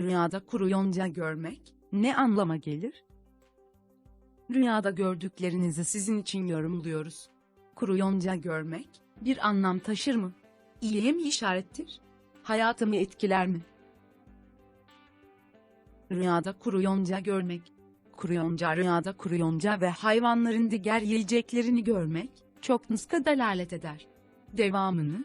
Rüyada kuru yonca görmek ne anlama gelir? Rüyada gördüklerinizi sizin için yorumluyoruz. Kuru yonca görmek bir anlam taşır mı? İyiye mi işarettir? Hayatımı etkiler mi? Rüyada kuru yonca görmek. Kuru yonca rüyada kuru yonca ve hayvanların diğer yiyeceklerini görmek çok nıska delalet eder. Devamını